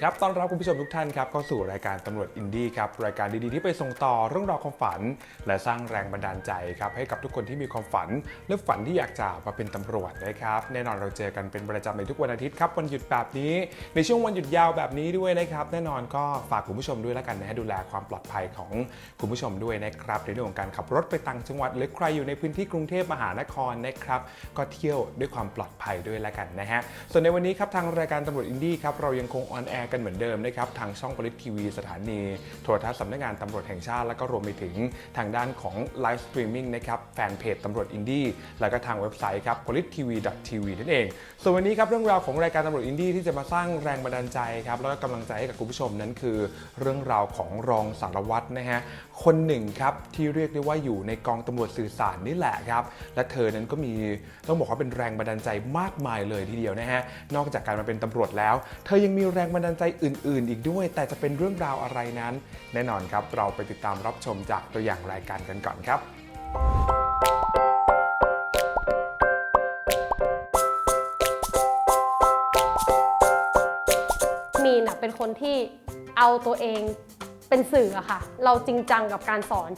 ดีครับ ต้อนรับคุณผู้ชมทุกท่านครับเข้าสู่รายการตำรวจอินดี้ครับ รายการดีๆที่ไปส่งต่อเรื่องราวความฝัน และสร้างแรงบันดาลใจครับให้กับทุกคนที่มีความฝัน และฝันที่อยากจะมาเป็นตำรวจนะครับ แน่นอนเราเจอกันเป็นประจำในทุกวันอาทิตย์ครับวันหยุดแบบนี้ ในช่วงวันหยุดยาวแบบนี้ด้วยนะครับ แน่นอนก็ฝากคุณผู้ชมด้วยแล้วกันนะฮะดูแลความปลอดภัยของคุณผู้ชมด้วยนะครับในเรื่องของการขับรถไปต่างจังหวัดหรือใครอยู่ในพื้นที่กรุงเทพมหานครนะครับก็เที่ยวด้วยความปลอดภัยด้วยแล้วกันนะฮะส่วนในวันนี้ครับทางรายการตำรวจอินดี้ครับเรายังคงออนแอร์กันเหมือนเดิมนะครับทางช่องปริศทีวีสถานีโทรทัศน์สำนักงานตำรวจแห่งชาติ แล้วก็รวมไปถึงทางด้านของไลฟ์สตรีมมิ่งนะครับแฟนเพจตำรวจอินดี้แล้วก็ทางเว็บไซต์ครับ polittv.tv นั่นเอง ส่วนวันนี้ครับเรื่องราวของรายการตำรวจอินดี้ที่จะมาสร้างแรงบันดาลใจครับแล้วก็กำลังใจให้กับคุณผู้ชมนั้นคือ เรื่องราวของรองสารวัตรนะฮะ คนหนึ่งครับที่เรียกได้ว่าอยู่ในกองตำรวจสื่อสารนี่แหละครับ และเธอนั้นก็มีต้องบอกว่าเป็นแรงบันดาลใจมากมายเลยทีเดียวนะฮะนอกจากการมาเป็นตำรวจแล้ว เธอยังมีแรงบันดาลใจอื่น ๆ อีกด้วย แต่จะเป็นเรื่องราวอะไรนั้น แน่นอนครับ เราไปติดตามรับชมจากตัวอย่างรายการกันก่อนครับ มีนะเป็นคนที่เอาตัวเอง เป็นสื่ออะค่ะ เราจริงจังกับการสอน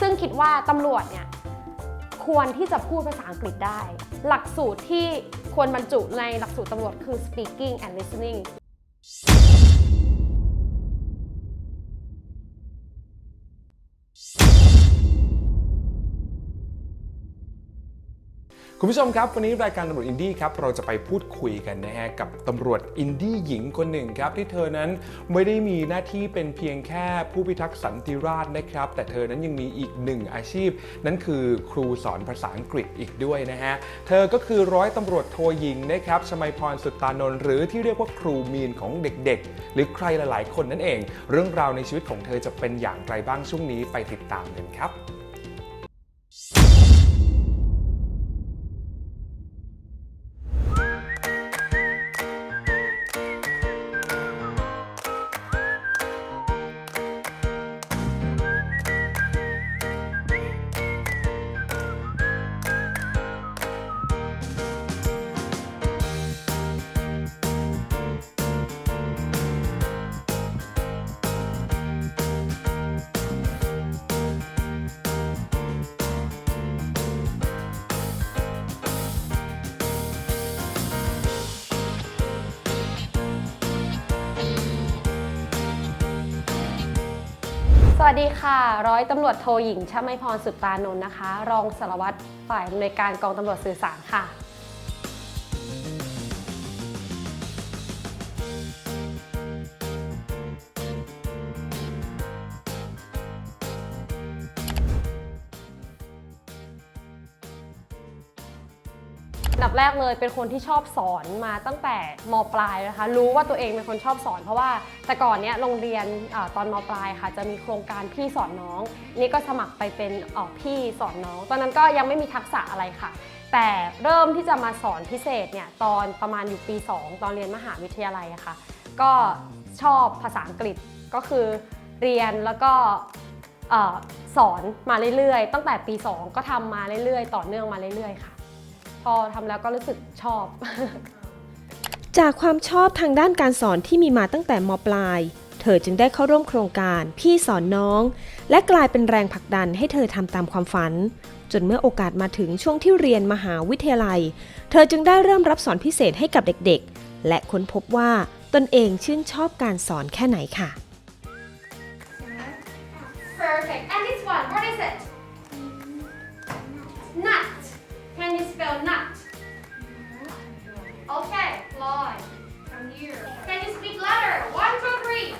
ซึ่งคิดว่าตำรวจเนี่ยควรที่จะพูดภาษาอังกฤษได้ หลักสูตรที่ควรบรรจุในหลักสูตรตำรวจคือ speaking and listening คุณผู้ชมครับ วันนี้รายการตำรวจอินดี้ครับเราจะไปพูดคุยกันนะฮะกับตำรวจอินดี้หญิงคนหนึ่งครับที่เธอนั้นไม่ได้มีหน้าที่เป็นเพียงแค่ผู้พิทักษ์สันติราษฎร์นะครับ แต่เธอนั้นยังมีอีกหนึ่งอาชีพ นั่นคือครูสอนภาษาอังกฤษอีกด้วยนะฮะเธอก็คือร้อยตำรวจโทหญิงนะครับชมัยพรสุตตานนท์หรือที่เรียกว่าครูมีนของเด็กๆ หรือใครหลาย ๆ คนนั่นเอง เรื่องราวในชีวิตของเธอจะเป็นอย่างไรบ้างช่วงนี้ไปติดตามกันครับ สวัสดีค่ะ ร้อยตำรวจโทหญิงชมัยพรสุตตานนท์นะคะ รองสารวัตรฝ่ายอำนวยการกองตำรวจสื่อสารค่ะ ดับแรกเลยเป็นคนที่ชอบสอนมาตั้งแต่มปลายนะคะ รู้ว่าตัวเองเป็นคนชอบสอน เพราะว่าแต่ก่อนเนี้ยโรงเรียนอตอนมปลายค่ะ จะมีโครงการพี่สอนน้อง นี่ก็สมัครไปเป็นอ่อพี่สอนน้อง ตอนนั้นก็ยังไม่มีทักษะอะไรค่ะ แต่เริ่มที่จะมาสอนพิเศษเนี่ยตอนประมาณอยู่ปี 2 ตอนเรียนมหาวิทยาลัยค่ะ ก็ชอบภาษาอังกฤษก็คือเรียนแล้วก็อสอนมาเรื่อยๆ ตั้งแต่ปี 2 ก็ทำมาเรื่อยๆ ต่อเนื่องมาเรื่อยๆ ค่ะ พอทำแล้วก็รู้สึกชอบ จากความชอบทางด้านการสอนที่มีมาตั้งแต่มปลาย เธอจึงได้เข้าร่วมโครงการพี่สอนน้อง และกลายเป็นแรงผลักดันให้เธอทำตามความฝัน จนเมื่อโอกาสมาถึงช่วงที่เรียนมหาวิทยาลัย เธอจึงได้เริ่มรับสอนพิเศษให้กับเด็กๆ และค้นพบว่าตนเองชื่นชอบการสอนแค่ไหนค่ะ Perfect. And this one, what is it? Nut. Can nut? Mm-hmm. Okay, Lloyd. Come here. Can you speak louder? One, two, three.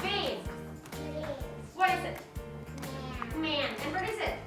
Bean. What is it? Man. And what is it?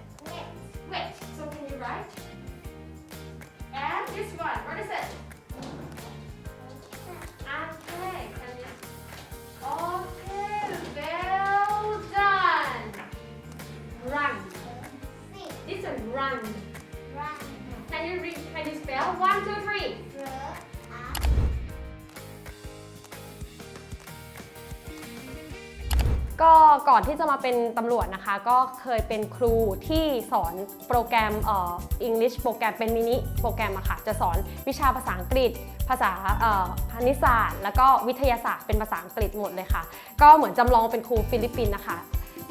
ก็ก่อนที่จะมาเป็นตำรวจนะคะ ก็เคยเป็นครูที่สอนโปรแกรมเอ่อ English โปรแกรมเป็นมินิโปรแกรมอะค่ะ จะสอนวิชาภาษาอังกฤษ ภาษาเอ่อคณิตศาสตร์ แล้วก็วิทยาศาสตร์เป็นภาษาอังกฤษหมดเลยค่ะ ก็เหมือนจำลองเป็นครูฟิลิปปินส์นะคะ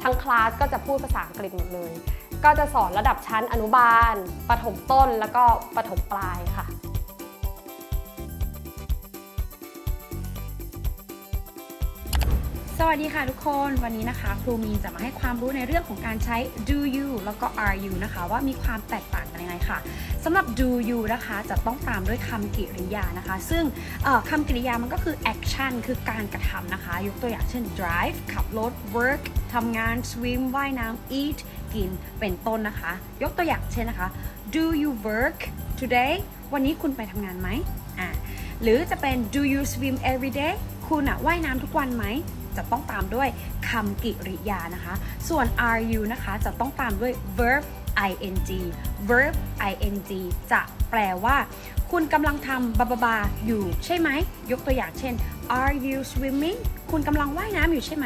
ทั้งคลาสก็จะพูดภาษาอังกฤษหมดเลย ก็จะสอนระดับชั้นอนุบาล ประถมต้น แล้วก็ประถมปลายค่ะ สวัสดีค่ะทุกคนวันนี้นะคะ ครูมีนจะมาให้ความรู้ในเรื่องของการใช้ do you แล้วก็ are you นะคะ ว่ามีความแตกต่างกันยังไงค่ะสำหรับ do you นะคะจะต้องตามด้วยคำกริยานะคะ ซึ่งคำกริยามันก็คือ action คือการกระทำนะคะ ยกตัวอย่างเช่น drive ขับรถ work ทำงาน swim ว่ายน้ำ eat กินเป็นต้นนะคะ ยกตัวอย่างเช่นนะคะ do you work today วันนี้คุณไปทำงานไหมอ่าหรือจะเป็น do you swim every day คุณอะว่ายน้ำทุกวันไหม จะต้องตามด้วยคำกริยานะคะ ส่วน are you นะคะจะต้องตามด้วย verb ing verb ing จะแปลว่า คุณกำลังทำบาบาบาอยู่ใช่ไหม ยกตัวอย่างเช่น are you swimming คุณกำลังว่ายน้ำอยู่ใช่ไหม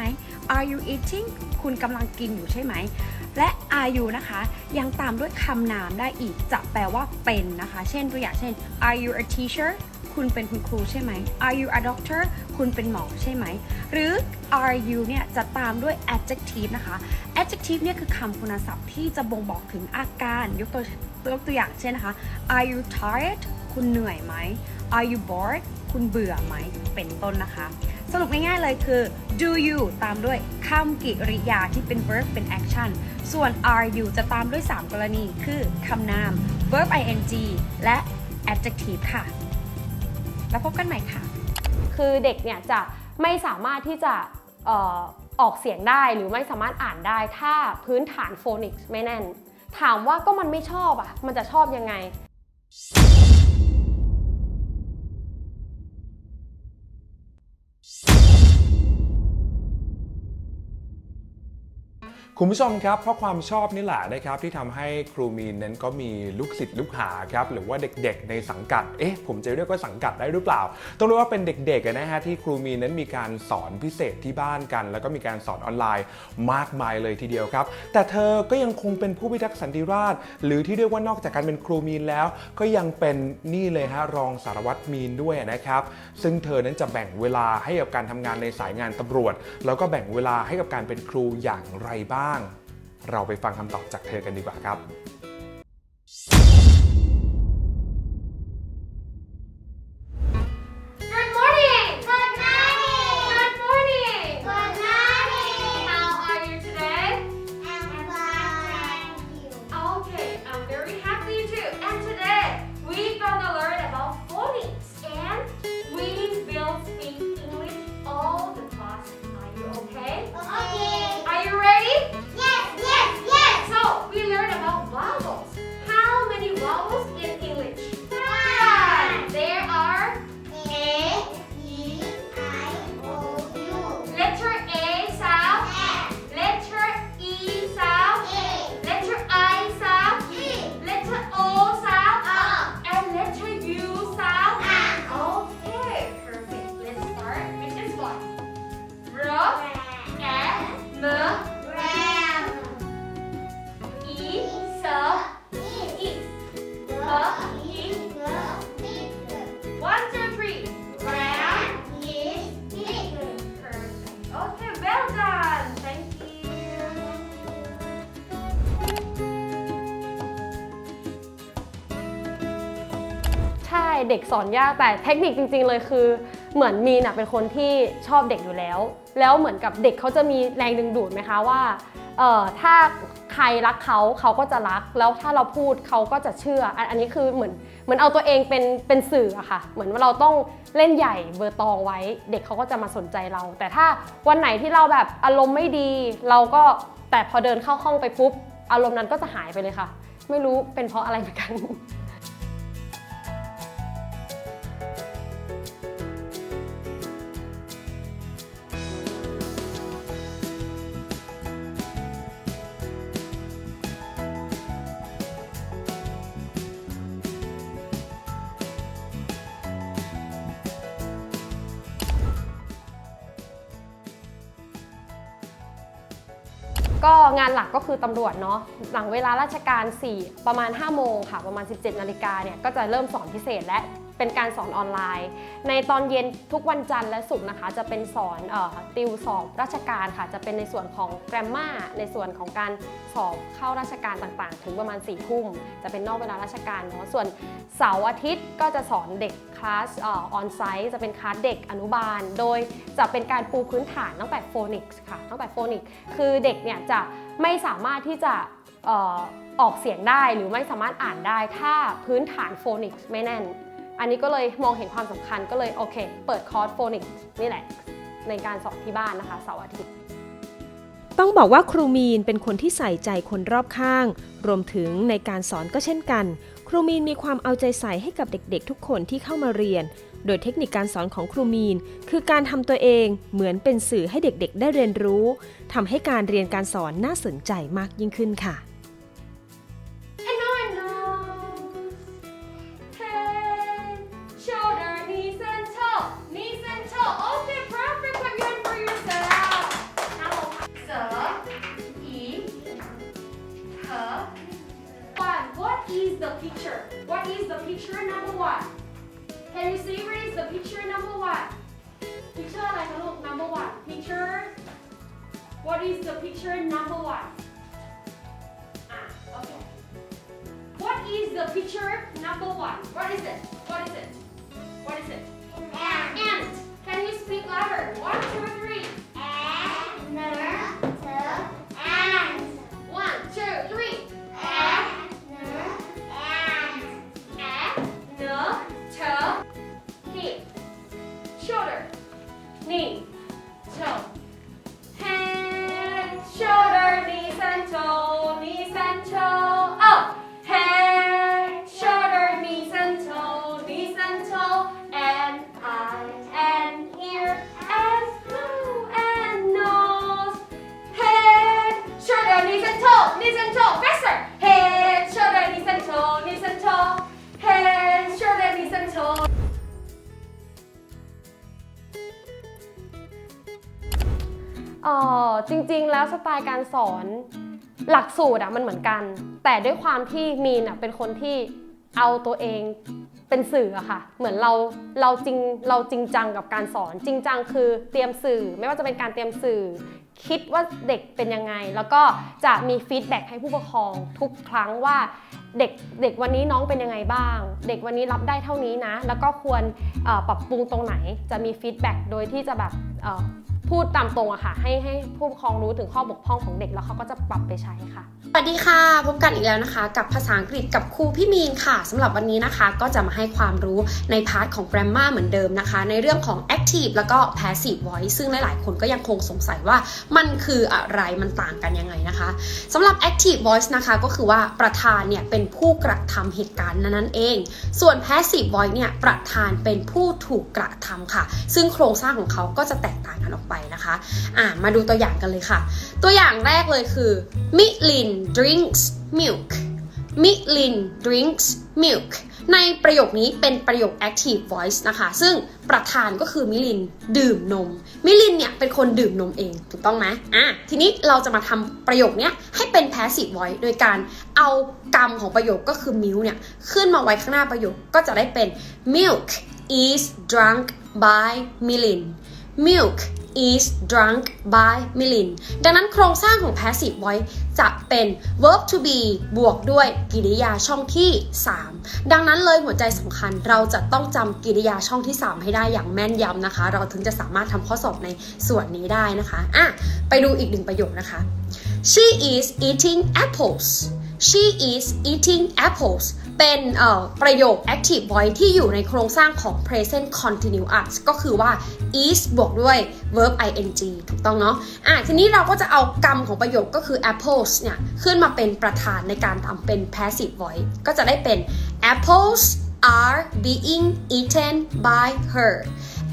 are you eating คุณกำลังกินอยู่ใช่ไหม และ are you นะคะ ยังตามด้วยคำนามได้อีก จะแปลว่าเป็นนะคะ เช่นตัวอย่างเช่น are you a teacher คุณเป็นคุณครูใช่ไหม Are you a doctor คุณเป็นหมอใช่ไหม หรือ Are you เนี่ยจะตามด้วย adjective นะคะ adjective เนี่ยคือคำคุณศัพท์ที่จะบ่งบอกถึงอาการยกตัวยกตัวอย่างเช่นนะคะ Are you tired คุณเหนื่อยไหม Are you bored คุณเบื่อไหม เป็นต้นนะคะ สรุปง่ายๆเลยคือ do you ตามด้วยคำกริยาที่เป็น verb เป็น action ส่วน are you จะตามด้วย 3 กรณี คือคำนาม verb ing และ adjective ค่ะ แล้วพบกันใหม่ค่ะ คือเด็กเนี่ยจะไม่สามารถที่จะออกเสียงได้หรือไม่สามารถอ่านได้ ถ้าพื้นฐานโฟนิกส์ไม่แน่น ถามว่าก็มันไม่ชอบอะ มันจะชอบยังไง คุณผู้ชมครับเพราะความชอบนี่แหละนะครับที่ทำให้ครูมีนนั้นก็มีลูกศิษย์ลูกหาครับหรือว่าเด็กๆ ในสังกัดเอ๊ะผมจะเรียกว่าสังกัดได้หรือเปล่า ต้องเรียกว่าเป็นเด็กๆนะฮะที่ครูมีนนั้นมีการสอนพิเศษที่บ้านกัน แล้วก็มีการสอนออนไลน์มากมายเลยทีเดียวครับ แต่เธอก็ยังคงเป็นผู้พิทักษ์สันติราษฎร์หรือที่เรียกว่านอกจากการเป็นครูมีนแล้ว ก็ยังเป็นนี่เลยฮะรองสารวัตรมีนด้วยนะครับซึ่งเธอนั้นจะแบ่งเวลาให้กับการทำงานในสายงานตำรวจ แล้วก็แบ่งเวลาให้กับการเป็นครูอย่างไรบ้างเราไปฟังคำตอบจากเธอกันดีกว่าครับ เด็กสอนยากแต่เทคนิคจริง ๆ เลยคือ เหมือนมีนอะเป็นคนที่ชอบเด็กอยู่แล้ว แล้วเหมือนกับเด็กเขาจะมีแรงดึงดูดไหมคะว่าเอ่อถ้าใครรักเขาเขาก็จะรัก แล้วถ้าเราพูดเขาก็จะเชื่ออันอันนี้คือเหมือนเหมือนเอาตัวเองเป็นเป็นสื่ออะค่ะ เหมือนว่าเราต้องเล่นใหญ่เบอร์ตองไว้ เด็กเขาก็จะมาสนใจเรา แต่ถ้าวันไหนที่เราแบบอารมณ์ไม่ดี เราก็แต่พอเดินเข้าห้องไปปุ๊บอารมณ์นั้นก็จะหายไปเลยค่ะ ไม่รู้เป็นเพราะอะไรเหมือนกัน ก็งานหลักก็คือตำรวจเนาะหลังเวลาราชการ 4 ประมาณ 5 โมงค่ะ ประมาณ 17 นาฬิกาเนี่ย ก็จะเริ่มสอนพิเศษและ เป็นการสอนออนไลน์ ในตอนเย็นทุกวันจันทร์และศุกร์นะคะ จะเป็นสอนออติวสอบราชการค่ะ จะเป็นในส่วนของแกรมมาในส่วนของการสอบเข้าราชการต่างๆ ถึงประมาณ4ี่ทุ่มจะเป็นนอกเวลาราชการเนาะส่วนเสาร์อาทิตย์ก็จะสอนเด็กคลาสออนไซต์จะเป็นคลาสเด็กอนุบาล โดยจะเป็นการปูพื้นฐานตั้งแต่โฟนิกส์ค่ะตั้งแต่โฟนิกส์คือเด็กเนี่ยจะไม่สามารถที่จะออกเสียงได้หรือไม่สามารถอ่านได้ถ้าพื้นฐานโฟนิกส์ไม่แน่น อันนี้ก็เลยมองเห็นความสำคัญก็เลยโอเค เปิดคอร์สโฟนิกนี่แหละ ในการสอนที่บ้านนะคะเสาร์อาทิตย์ต้องบอกว่าครูมีนเป็นคนที่ใส่ใจคนรอบข้าง รวมถึงในการสอนก็เช่นกัน ครูมีนมีความเอาใจใส่ให้กับเด็กๆ ทุกคนที่เข้ามาเรียน โดยเทคนิคการสอนของครูมีน คือการทำตัวเองเหมือนเป็นสื่อให้เด็กๆ ได้เรียนรู้ทำให้การเรียนการสอนน่าสนใจมากยิ่งขึ้นค่ะ Can you see what is the picture number one? Picture อะไรคะลูก number one. Picture. What is the picture number one? Ah, okay. What is the picture number one? What is it? What is it? What is it? Ant. Ant. Can you speak louder? One, two, three. Ant. ไตล์การสอน หลักสูตรอะมันเหมือนกัน แต่ด้วยความที่มีนอะเป็นคนที่เอาตัวเองเป็นสื่ออะค่ะ เหมือนเราเราจริงเราจริงจังกับการสอน จริงจังคือเตรียมสื่อ ไม่ว่าจะเป็นการเตรียมสื่อ คิดว่าเด็กเป็นยังไง แล้วก็จะมีฟีดแบ็กให้ผู้ปกครองทุกครั้งว่าเด็กเด็กวันนี้น้องเป็นยังไงบ้าง เด็กวันนี้รับได้เท่านี้นะ แล้วก็ควรปรับปรุงตรงไหนจะมีฟีดแบ็กโดยที่จะแบบ พูดตามตรงอะค่ะ ให้ให้ผู้ปกครองรู้ถึงข้อบกพร่องของเด็กแล้วเขาก็จะปรับไปใช้ค่ะ สวัสดีค่ะ พบกันอีกแล้วนะคะ กับภาษาอังกฤษกับครูพี่มีนค่ะสำหรับวันนี้นะคะก็จะมาให้ความรู้ในพาร์ทของ grammar เหมือนเดิมนะคะ ในเรื่องของ active แล้วก็ passive voice ซึ่งหลาย ๆ คนก็ยังคงสงสัยว่ามันคืออะไรมันต่างกันยังไงนะคะสำหรับ active voice นะคะก็คือว่าประธานเนี่ยเป็นผู้กระทำเหตุการณ์นั้นๆเอง ส่วน passive voice เนี่ยประธานเป็นผู้ถูกกระทำค่ะ ซึ่งโครงสร้างของเขาก็จะแตกต่างกันออกไปนะคะอ่ามาดูตัวอย่างกันเลยค่ะ ตัวอย่างแรกเลยคือมิลิน drinks milk มิลิน drinks milk ในประโยคนี้เป็นประโยค active voice นะคะ ซึ่งประธานก็คือมิลินดื่มนม มิลินเนี่ยเป็นคนดื่มนมเอง ถูกต้องไหมอะทีนี้เราจะมาทำประโยคนี้ให้เป็น passive voice โดยการเอากรรมของประโยคก็คือ milk เนี่ย ขึ้นมาไว้ข้างหน้าประโยคก็จะได้เป็น milk is drunk by Milin milk is drunk by Milin ดังนั้นโครงสร้างของ passive voice จะเป็น verb to be บวกด้วยกริยาช่องที่ 3 ดังนั้นเลยหัวใจสำคัญเราจะต้องจำกริยาช่องที่ 3 ให้ได้อย่างแม่นยำนะคะ เราถึงจะสามารถทำข้อสอบในส่วนนี้ได้นะคะอะไปดูอีกหนึ่งประโยคนะคะ she is eating apples she is eating apples เป็นประโยค active voice ที่อยู่ในโครงสร้างของ present continuous ก็คือว่า is บวกด้วย verb ing ถูกต้องเนาะอะทีนี้เราก็จะเอากรรมของประโยคก็คือ apples เนี่ยขึ้นมาเป็นประธานในการทำเป็น passive voice ก็จะได้เป็น apples are being eaten by her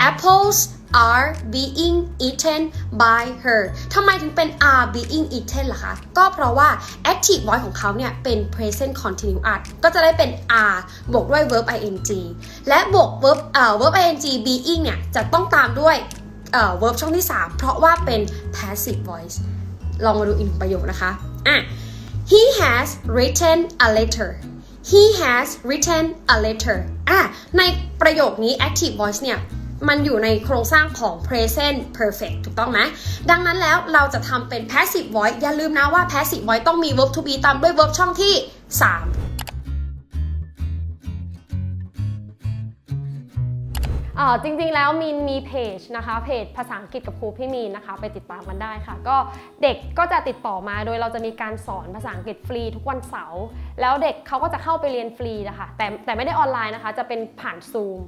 apples are being eaten by her ทำไมถึงเป็น are being eaten ล่ะคะ ก็เพราะว่า active voice ของเขาเนี่ยเป็น present continuous ก็จะได้เป็น are บวกด้วย verb ing และบวก verb เอ่อ verb ing being เนี่ยจะต้องตามด้วยเอ่อ verb ช่องที่ 3 เพราะว่าเป็น passive voice ลองมาดูอีกหนึ่งประโยคนะคะอะ he has written a letter he has written a letter อะในประโยคนี้ active voice เนี่ย มันอยู่ในโครงสร้างของ present perfect ถูกต้องไหมดังนั้นแล้วเราจะทำเป็น passive voice อย่าลืมนะว่า passive voice ต้องมี verb to be ตามด้วย verb ช่องที่3อ่อจริงๆ แล้วมีนมีเพจนะคะเพจภาษาอังกฤษกับครูพี่มีนนะคะ ไปติดตามกันได้ค่ะ ก็เด็กก็จะติดต่อมาโดยเราจะมีการสอนภาษาอังกฤษฟรีทุกวันเสาร์แล้วเด็กเขาก็จะเข้าไปเรียนฟรีนะคะแต่แต่ไม่ได้ออนไลน์นะคะ จะเป็นผ่านซูม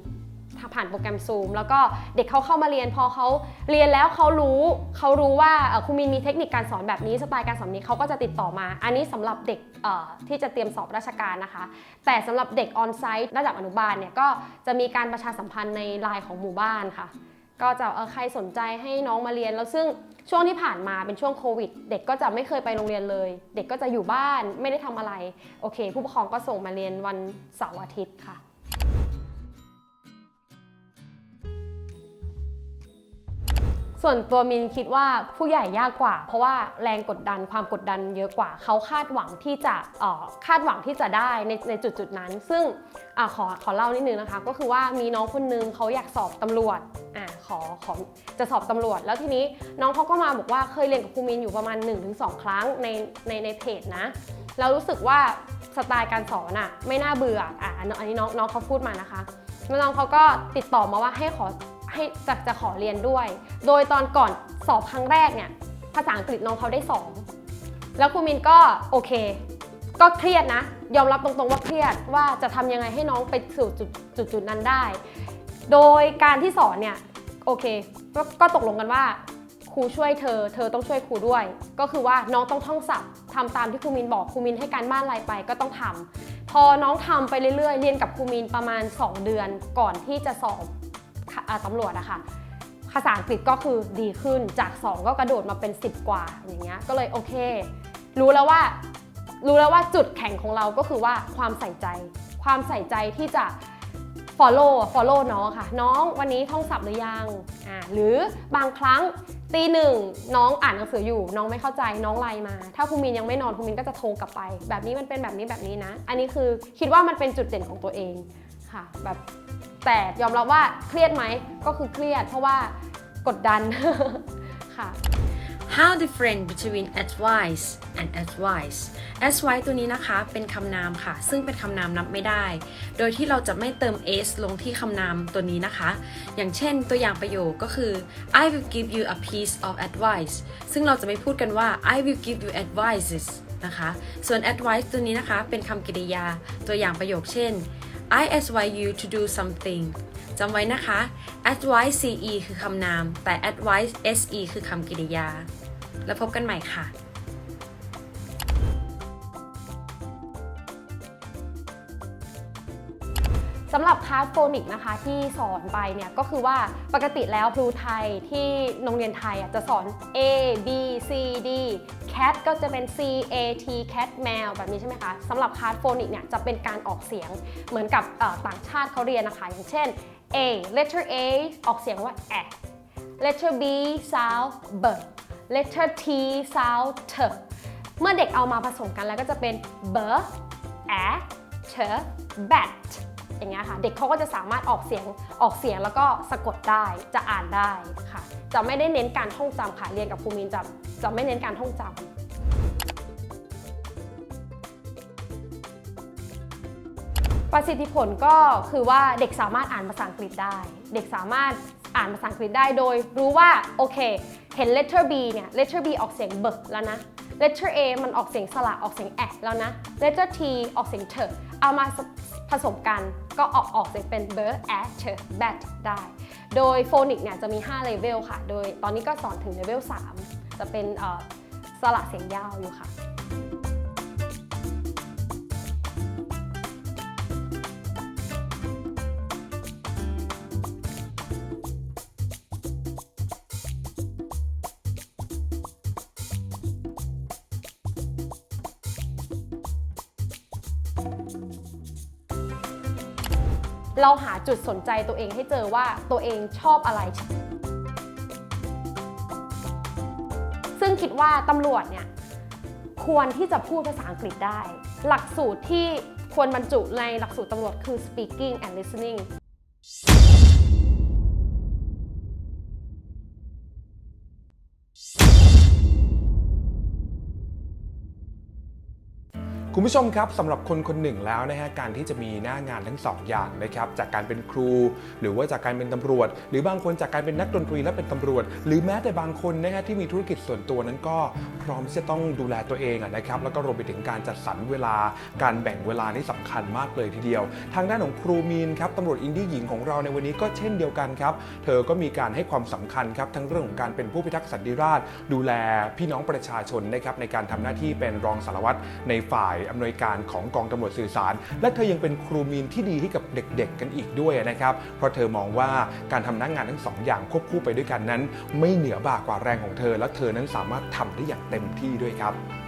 ผ่านโปรแกรมซูมแล้วก็เด็กเขาเข้ามาเรียนพอเขาเรียนแล้วเขารู้เขารู้ว่าครูมีนมีเทคนิคการสอนแบบนี้สไตล์การสอนนี้เขาก็จะติดต่อมา อันนี้สำหรับเด็กที่จะเตรียมสอบราชการนะคะ แต่สำหรับเด็กออนไซต์ระดับอนุบาลเนี่ยก็จะมีการประชาสัมพันธ์ในไลน์ของหมู่บ้านค่ะ ก็จะเออใครสนใจให้น้องมาเรียนแล้วซึ่งช่วงที่ผ่านมาเป็นช่วงโควิด เด็กก็จะไม่เคยไปโรงเรียนเลย เด็กก็จะอยู่บ้านไม่ได้ทำอะไรโอเค ผู้ปกครองก็ส่งมาเรียนวันเสาร์อาทิตย์ค่ะ ส่วนตัวมินคิดว่าผู้ใหญ่ยากกว่า เพราะว่าแรงกดดันความกดดันเยอะกว่า เขาคาดหวังที่จะเอ่อคาดหวังที่จะได้ในในจุดจุดนั้น ซึ่งอาขอขอเล่านิดนึงนะคะ ก็คือว่ามีน้องคนนึงเขาอยากสอบตำรวจอ่าขอขอจะสอบตำรวจ แล้วทีนี้น้องเขาก็มาบอกว่าเคยเรียนกับครูมินอยู่ประมาณ 1-2 ครั้งในในในเพจนะแล้วรู้สึกว่าสไตล์การสอนอะไม่น่าเบื่ออะอันอันนี้น้องน้องเขาพูดมานะคะแล้วน้องเขาก็ติดต่อมาว่าให้ขอ ให้จะจะขอเรียนด้วย โดยตอนก่อนสอบครั้งแรกเนี่ยภาษาอังกฤษน้องเขาได้สองแล้วครูมินก็โอเค ก็เครียดนะ ยอมรับตรงๆว่าเครียดว่าจะทำยังไงให้น้องไปสู่จุดจุดจุดนั้นได้ โดยการที่สอนเนี่ยโอเคก็ก็ตกลงกันว่าครูช่วยเธอ เธอต้องช่วยครูด้วย ก็คือว่าน้องต้องท่องศัพท์ทำตามที่ครูมินบอกครูมินให้การบ้านอะไรไปก็ต้องทำพอน้องทำไปเรื่อยๆ เรียนกับครูมินประมาณ 2 เดือนก่อนที่จะสอบ ตำรวจอะค่ะภาษาอังกฤษก็คือดีขึ้นจาก 2 ก็กระโดดมาเป็น 10 กว่าอย่างเงี้ยก็เลยโอเค รู้แล้วว่ารู้แล้วว่าจุดแข็งของเราก็คือว่าความใส่ใจ ความใส่ใจที่จะ follow follow น้องค่ะ น้องวันนี้ท่องศัพท์หรือยังอ่าหรือบางครั้งตีหนึ่งน้องอ่านหนังสืออยู่ น้องไม่เข้าใจน้องไลน์มา ถ้าภูมินยังไม่นอนภูมินก็จะโทรกลับไป แบบนี้มันเป็นแบบนี้แบบนี้นะ อันนี้คือคิดว่ามันเป็นจุดเด่นของตัวเอง ค่ะ แบบแต่ยอมรับว่าเครียดไหมก็คือเครียด เพราะว่ากดดันค่ะ How different between advice and advice advice ตัวนี้นะคะเป็นคำนามค่ะ ซึ่งเป็นคำนามนับไม่ได้ โดยที่เราจะไม่เติม s ลงที่คำนามตัวนี้นะคะ อย่างเช่นตัวอย่างประโยคก็คือ I will give you a piece of advice ซึ่งเราจะไม่พูดกันว่า I will give you advices นะคะ ส่วน advice ตัวนี้นะคะเป็นคำกริยาตัวอย่างประโยคเช่น I advise you to do something จำไว้นะคะ advice ce คือคำนาม แต่ advice se คือคำกริยา แล้วพบกันใหม่ค่ะสำหรับคลาสโฟนิกนะคะที่สอนไปเนี่ยก็คือว่าปกติแล้วครูไทยที่โรงเรียนไทยจะสอน A B C D cat ก็จะเป็น C A T cat แมวแบบนี้ใช่ไหมคะสำหรับคลาสโฟนิกเนี่ยจะเป็นการออกเสียงเหมือนกับต่างชาติเขาเรียนนะคะ อย่างเช่น A letter A ออกเสียงว่า a letter B sound b letter T sound t เมื่อเด็กเอามาผสมกันแล้วก็จะเป็น b a t bat อย่างเงี้ยค่ะ เด็กเขาก็จะสามารถออกเสียงออกเสียงแล้วก็สะกดได้จะอ่านได้ค่ะ จะไม่ได้เน้นการท่องจำค่ะเรียนกับครูมินจะจะไม่เน้นการท่องจำประสิทธิผลก็คือว่าเด็กสามารถอ่านภาษาอังกฤษได้ เด็กสามารถอ่านภาษาอังกฤษได้โดย รู้ว่าโอเค เห็น letter B เนี่ย letter B ออกเสียงเบแล้วนะ letter A มันออกเสียงสระออกเสียงแอะแล้วนะ letter T ออกเสียงเถอะเอามาผสมกัน ก็ออกออกเสียงเป็น b a t t bat ได้ โดยโฟนิกเนี่ยจะมี 5 เลเวลค่ะ โดยตอนนี้ก็สอนถึงเลเวล3จะเป็นสระเสียงยาวอยู่ค่ะ เราหาจุดสนใจตัวเองให้เจอว่าตัวเองชอบอะไร ซึ่งคิดว่าตำรวจเนี่ยควรที่จะพูดภาษาอังกฤษได้ หลักสูตรที่ควรบรรจุในหลักสูตรตำรวจคือ speaking and listening คุณผู้ชมครับสำหรับคนคนหนึ่งแล้วนะฮะการที่จะมีหน้างานทั้งสองอย่างนะครับจากการเป็นครู หรือว่าจากการเป็นตำรวจ หรือบางคนจากการเป็นนักดนตรีและเป็นตำรวจ หรือแม้แต่บางคนนะฮะที่มีธุรกิจส่วนตัวนั้นก็พร้อมที่จะต้องดูแลตัวเองนะครับแล้วก็รวมไปถึงการจัดสรรเวลา การแบ่งเวลานี่สำคัญมากเลยทีเดียว ทางด้านของครูมีนครับตำรวจอินดี้หญิงของเราในวันนี้ก็เช่นเดียวกันครับเธอก็มีการให้ความสำคัญครับทั้งเรื่องของการเป็นผู้พิทักษ์สันติราษฎร์ดูแลพี่น้องประชาชนนะครับในการทำหน้าที่เป็นรองสารวัตรในฝ่ายอำนวยการของกองตำรวจสื่อสาร และเธอยังเป็นครูมีนที่ดีให้กับเด็กๆ กันอีกด้วยนะครับเพราะเธอมองว่าการทำหน้างานทั้งสองอย่างควบคู่ไปด้วยกันนั้น ไม่เหนือบ่ากว่าแรงของเธอ และเธอนั้นสามารถทำได้อย่างเต็มที่ด้วยครับ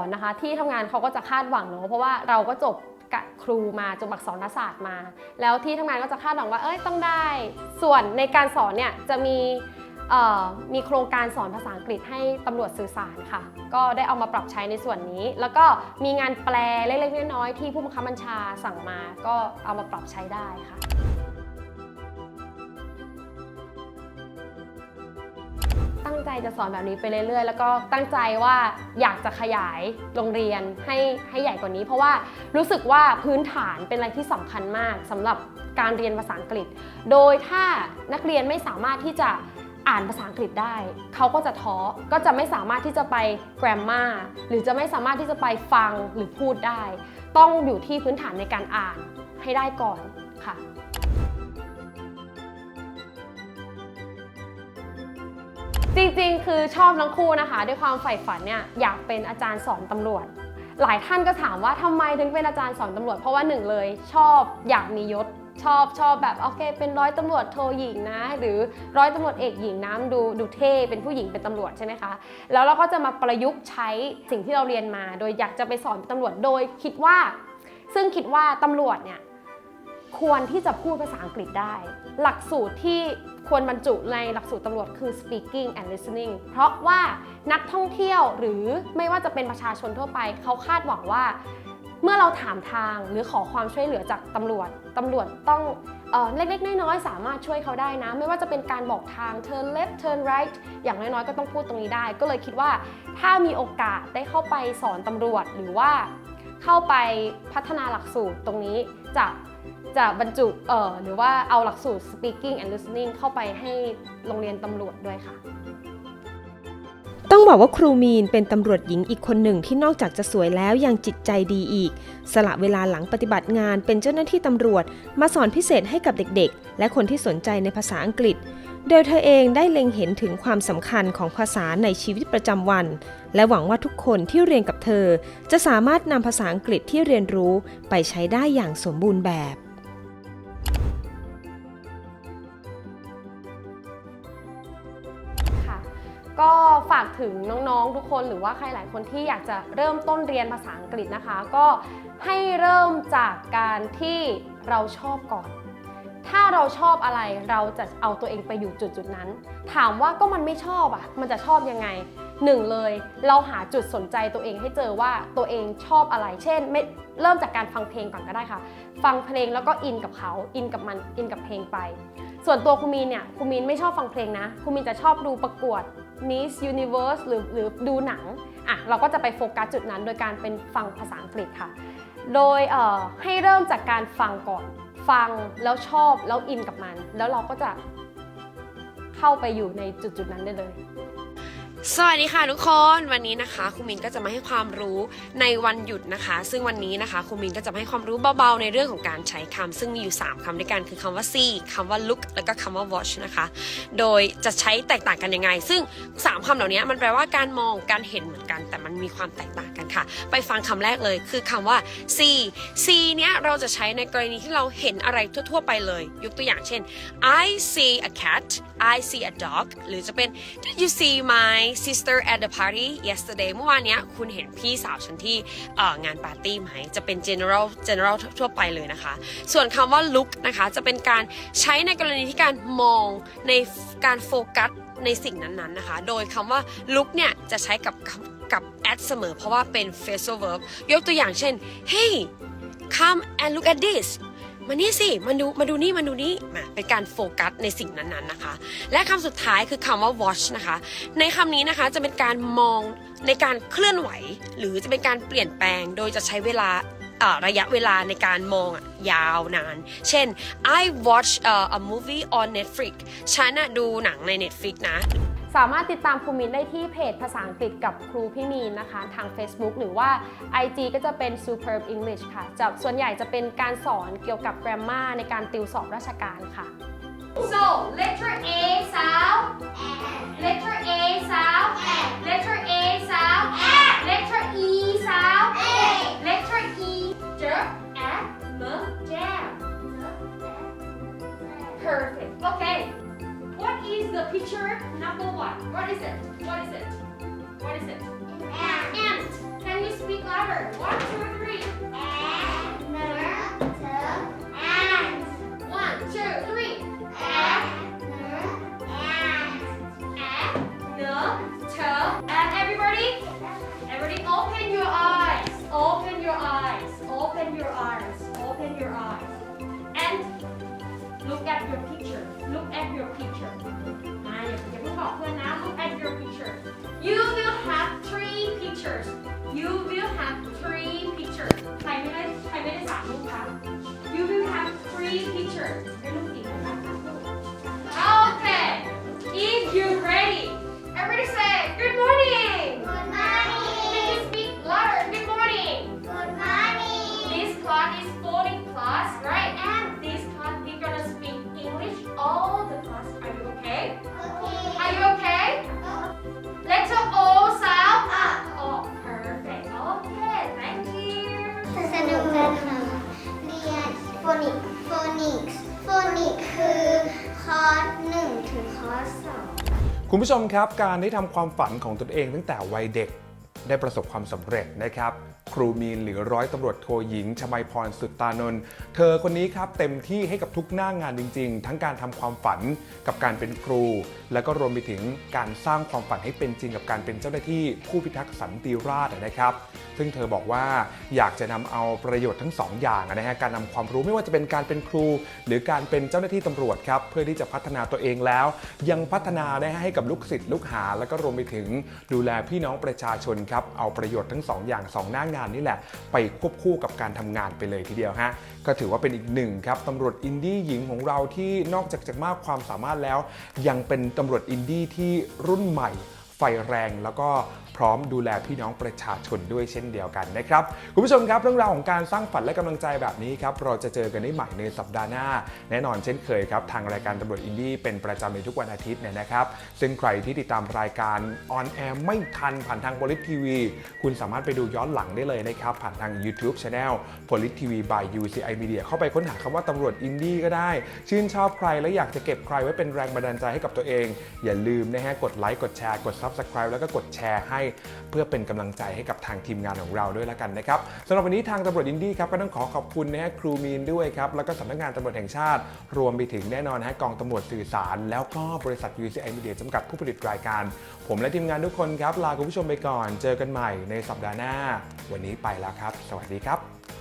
อนนะคะ ที่ทำงานเขาก็จะคาดหวังเนอะเพราะว่าเราก็จบกับครูมาจบอักษรศาสตร์มา แล้วที่ทำงานก็จะคาดหวังว่าเอ้ยต้องได้ ส่วนในการสอนเนี่ยจะมีมีโครงการสอนภาษาอังกฤษให้ตำรวจสื่อสารค่ะ ก็ได้เอามาปรับใช้ในส่วนนี้ แล้วก็มีงานแปลเล็กๆน้อยๆที่ผู้บังคับบัญชาสั่งมา ก็เอามาปรับใช้ได้ค่ะ ใจจะสอนแบบนี้ไปเรื่อยๆ แล้วก็ตั้งใจว่าอยากจะขยายโรงเรียนให้ให้ใหญ่กว่านี้ เพราะว่ารู้สึกว่าพื้นฐานเป็นอะไรที่สำคัญมากสำหรับการเรียนภาษาอังกฤษ โดยถ้านักเรียนไม่สามารถที่จะอ่านภาษาอังกฤษได้ เขาก็จะท้อก็จะไม่สามารถที่จะไป grammar หรือจะไม่สามารถที่จะไปฟังหรือพูดได้ ต้องอยู่ที่พื้นฐานในการอ่านให้ได้ก่อนค่ะ จริงๆ คือชอบทั้งคู่นะคะ ด้วยความใฝ่ฝันเนี่ยอยากเป็นอาจารย์สอนตำรวจ หลายท่านก็ถามว่าทำไมถึงเป็นอาจารย์สอนตำรวจ เพราะว่าหนึ่งเลย ชอบอยากมียศชอบชอบแบบโอเค เป็นร้อยตำรวจโทหญิงนะ หรือร้อยตำรวจเอกหญิงนะดูดูเท่เป็นผู้หญิงเป็นตำรวจใช่ไหมคะแล้วเราก็จะมาประยุกต์ใช้สิ่งที่เราเรียนมา โดยอยากจะไปสอนตำรวจโดยคิดว่า ซึ่งคิดว่าตำรวจเนี่ย ควรที่จะพูดภาษาอังกฤษได้ หลักสูตรที่ควรบรรจุในหลักสูตรตำรวจคือ speaking and listening เพราะว่านักท่องเที่ยวหรือไม่ว่าจะเป็นประชาชนทั่วไป เขาคาดหวังว่า เมื่อเราถามทางหรือขอความช่วยเหลือจากตำรวจตำรวจต้องเออเล็กๆ น้อยๆ สามารถช่วยเขาได้นะ ไม่ว่าจะเป็นการบอกทาง turn left turn right อย่างน้อยๆ ก็ต้องพูดตรงนี้ได้ ก็เลยคิดว่าถ้ามีโอกาสได้เข้าไปสอนตำรวจหรือว่าเข้าไปพัฒนาหลักสูตรตรงนี้จะ จะบรรจุเอ่อหรือว่าเอาหลักสูตร speaking and listening เข้าไปให้โรงเรียนตำรวจด้วยค่ะ ต้องบอกว่าครูมีนเป็นตำรวจหญิงอีกคนหนึ่งที่นอกจากจะสวยแล้วยังจิตใจดีอีก สละเวลาหลังปฏิบัติงานเป็นเจ้าหน้าที่ตำรวจ มาสอนพิเศษให้กับเด็กๆ และคนที่สนใจในภาษาอังกฤษ โดยเธอเองได้เล็งเห็นถึงความสำคัญของภาษาในชีวิตประจำวัน และหวังว่าทุกคนที่เรียนกับเธอ จะสามารถนำภาษาอังกฤษที่เรียนรู้ไปใช้ได้อย่างสมบูรณ์แบบ ฝากถึงน้องๆ ทุกคนหรือว่าใครหลายคนที่อยากจะเริ่มต้นเรียนภาษาอังกฤษนะคะ ก็ให้เริ่มจากการที่เราชอบก่อน ถ้าเราชอบอะไรเราจะเอาตัวเองไปอยู่จุดจุดๆนั้น ถามว่าก็มันไม่ชอบอะ มันจะชอบยังไงหนึ่งเลยเราหาจุดสนใจตัวเองให้เจอว่าตัวเองชอบอะไร เช่นไม่เริ่มจากการฟังเพลงก่อนก็ได้ค่ะ ฟังเพลงแล้วก็อินกับเขาอินกับมันอินกับเพลงไป ส่วนตัวคุมีนเนี่ยคุมีนไม่ชอบฟังเพลงนะคุมีนจะชอบดูประกวด นิสยูนิเวอร์สหรือหรือดูหนังอะเราก็จะไปโฟกัสจุดนั้นโดยการเป็นฟังภาษาอังกฤษค่ะ โดยเอ่อให้เริ่มจากการฟังก่อน ฟังแล้วชอบแล้วอินกับมัน แล้วเราก็จะเข้าไปอยู่ในจุดจุดๆนั้นได้เลย สวัสดีค่ะทุกคนวันนี้นะคะครูมินก็จะมาให้ความรู้ในวันหยุดนะคะ ซึ่งวันนี้นะคะครูมินก็จะมาให้ความรู้เบาๆในเรื่องของการใช้คำซึ่งมีอยู่ 3คำด้วยกันคือคำว่า see คำว่า look แล้วก็คำว่า watch นะคะ โดยจะใช้แตกต่างกันยังไง ซึ่ง 3คำเหล่านี้มันแปลว่าการมองการเห็นเหมือนกัน แต่มันมีความแตกต่างกัน ค่ะ ไปฟังคำแรกเลยคือคำว่า see see เนี้ยเราจะใช้ในกรณีที่เราเห็นอะไรทั่ว ๆ ไปเลย ยกตัวอย่างเช่น I see a cat I see a dog หรือจะเป็น Did you see my sister at the party yesterday เมื่อวานเนี้ยคุณเห็นพี่สาวฉันที่งานปาร์ตี้ไหม จะเป็น general general ทั่วไปเลยนะคะ ส่วนคำว่า look นะคะจะเป็นการใช้ในกรณีที่การมองในการโฟกัสในสิ่งนั้นๆนะคะ โดยคำว่า look เนี่ยจะใช้กับ กับ at เสมอ เพราะว่าเป็น phrasal verb ยกตัวอย่างเช่น hey come and look at this มานี่สิมาดูมาดูนี่มาดูนี่มาเป็นการโฟกัสในสิ่งนั้นๆนะคะ และคำสุดท้ายคือคำว่า watch นะคะ ในคำนี้นะคะจะเป็นการมองในการเคลื่อนไหว หรือจะเป็นการเปลี่ยนแปลงโดยจะใช้เวลาระยะเวลาในการมองยาวนาน เช่น I watch a movie on Netflix ฉันดูหนังใน Netflix นะ สามารถติดตามครูมินได้ที่เพจภาษาอังกฤษกับครูพี่มีนนะคะทาง Facebook หรือว่า IG ก็จะเป็น Superb English ค่ะจะส่วนใหญ่จะเป็นการสอนเกี่ยวกับ grammar ในการติวสอบราชการค่ะ So, letter A sound. Letter A sound. Letter A sound. Letter E sound. Letter E. J. M. Jam. Perfect. Okay. What is the picture number one? What is it? What is it? What is it? Ant. Can you speak louder? One, two, three. One, two, three. And everybody, everybody open your eyes. Open your eyes. Open your eyes. Open your eyes. And look at your picture Look at your picture. มาอย่าอย่าเพิ่งบอกเพื่อนนะ Look at your picture. You will have three pictures. You will have three pictures. ใครไม่ได้ใครไม่ได้สามรูปคะ You will have three pictures. ได้รูปกี่รูปคะสามรูป Okay. If you're ready, everybody say good morning. Can you speak louder? Good morning. This class is 40 class, right? And this all the class. Are you okay? Are you okay? Letter O sound up. Oh, perfect. Okay, thank you. สนุกนะคะเรียนโฟนิกโฟนิกโฟนิกคือคอร์สหนึ่งถึงคอร์สสองคุณผู้ชมครับ การได้ทำความฝันของตนเองตั้งแต่วัยเด็กได้ประสบความสำเร็จนะครับ ครูมีนหรือร้อยตำรวจโทหญิงชมัยพรสุดตานนท์เธอคนนี้ครับเต็มที่ให้กับทุกหน้างานจริง ๆ ทั้งการทำความฝันกับการเป็นครู แล้วก็รวมไปถึงการสร้างความฝันให้เป็นจริงกับการเป็นเจ้าหน้าที่ผู้พิทักษ์สันติราษฎร์นะครับ ซึ่งเธอบอกว่าอยากจะนำเอาประโยชน์ทั้งสองอย่างนะฮะการนำความรู้ไม่ว่าจะเป็นการเป็นครู หรือการเป็นเจ้าหน้าที่ตำรวจครับเพื่อที่จะพัฒนาตัวเองแล้ว ยังพัฒนานะฮะให้กับลูกศิษย์ลูกหา แล้วก็รวมไปถึงดูแลพี่น้องประชาชนครับเอาประโยชน์ทั้งสองอย่างสองหน้างานนี่แหละ ไปควบคู่กับการทำงานไปเลยทีเดียวฮะก็ถือว่าเป็นอีกหนึ่งครับตำรวจอินดี้หญิงของเราที่นอกจากจะมากความสามารถแล้ว ยังเป็นตำรวจอินดี้ที่รุ่นใหม่ไฟแรงแล้วก็ ร้อมดูแลพี่น้องประชาชนด้วยเช่นเดียวกันนะครับคุณผู้ชมครับเรื่องราวของการสร้างฝันและกำลังใจแบบนี้ครับเราจะเจอกันได้ใหม่ในสัปดาห์หน้า แน่นอนเช่นเคยครับทางรายการตำรวจอินดี้เป็นประจำในทุกวันอาทิตย์เนี่ยนะครับ ซึ่งใครที่ติดตามรายการออนแอร์ไม่ทันผ่านทาง p o l i t TV คุณสามารถไปดูย้อนหลังได้เลยนะครับ ผ่านทาง YouTube Channel p o l i t TV by UCI Media เข้าไปค้นหาคำว่าตำรวจอินดี้ก็ได้ ชื่นชอบใครและอยากจะเก็บใครไว้เป็นแรงบันดาลใจให้กับตัวเอง อย่าลืมนะฮะกดไลค์กดแชร์กด Subscribe แล้วก็กดแชร์ให้เพื่อเป็นกำลังใจให้กับทางทีมงานของเราด้วยละกันนะครับสำหรับวันนี้ทางตำรวจอินดี้ครับก็ต้องขอขอบคุณนะฮะครูมีนด้วยครับแล้วก็สำนักงานตำรวจแห่งชาติ รวมไปถึงแน่นอนนะฮะกองตำรวจสื่อสาร แล้วก็บริษัท UCI Media จำกัดผู้ผลิตรายการ ผมและทีมงานทุกคนครับลาคุณผู้ชมไปก่อน เจอกันใหม่ในสัปดาห์หน้า วันนี้ไปแล้วครับ สวัสดีครับ